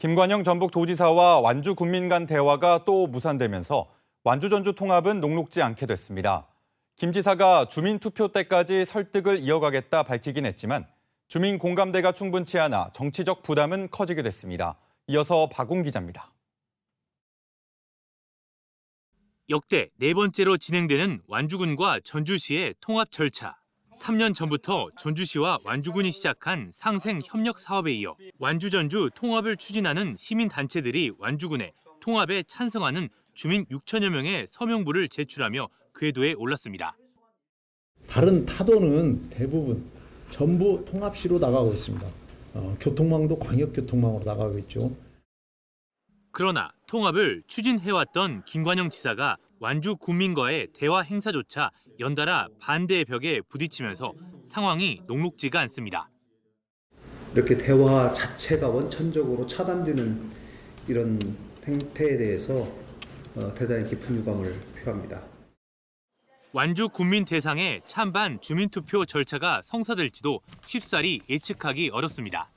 김관영 전북 도지사와 완주 군민 간 대화가 또 무산되면서 완주 전주 통합은 녹록지 않게 됐습니다. 김 지사가 주민 투표 때까지 설득을 이어가겠다 밝히긴 했지만 주민 공감대가 충분치 않아 정치적 부담은 커지게 됐습니다. 이어서 박웅 기자입니다. 역대 네 번째로 진행되는 완주군과 전주시의 통합 절차. 3년 전부터 전주시와 완주군이 시작한 상생 협력 사업에 이어 완주 전주 통합을 추진하는 시민 단체들이 완주군에 통합에 찬성하는 주민 6천여 명의 서명부를 제출하며 궤도에 올랐습니다. 다른 타도는 대부분 전부 통합시로 나가고 있습니다. 어, 교통망도 광역교통망으로 나가고 있죠. 그러나 통합을 추진해왔던 김관영 지사가 완주 군민과의 대화 행사조차 연달아 반대의 벽에 부딪히면서 상황이 녹록지가 않습니다. 이렇게 대화 자체가 원천적으로 차단되는 이런 행태에 대해서 어, 대단히 깊은 유감을 표합니다. 완주 군민 대상의 찬반 주민투표 절차가 성사될지도 쉽사리 예측하기 어렵습니다.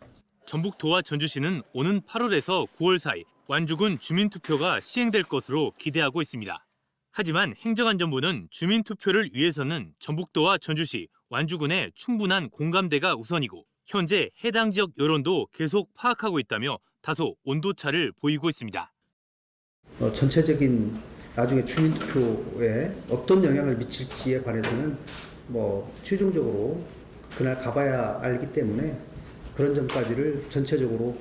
전북도와 전주시는 오는 8월에서 9월 사이 완주군 주민투표가 시행될 것으로 기대하고 있습니다. 하지만 행정안전부는 주민투표를 위해서는 전북도와 전주시, 완주군의 충분한 공감대가 우선이고 현재 해당 지역 여론도 계속 파악하고 있다며 다소 온도차를 보이고 있습니다. 어, 전체적인 나중에 주민투표에 어떤 영향을 미칠지에 관해서는 뭐 최종적으로 그날 가봐야 알기 때문에 그런 점까지를 전체적으로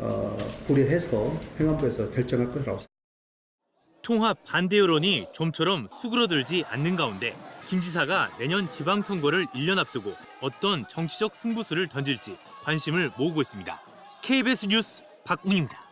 어, 고려해서 행안부에서 결정할 것이라고 생각합니다. 통합 반대 여론이 좀처럼 수그러들지 않는 가운데 김 지사가 내년 지방선거를 1년 앞두고 어떤 정치적 승부수를 던질지 관심을 모으고 있습니다. KBS 뉴스 박웅입니다.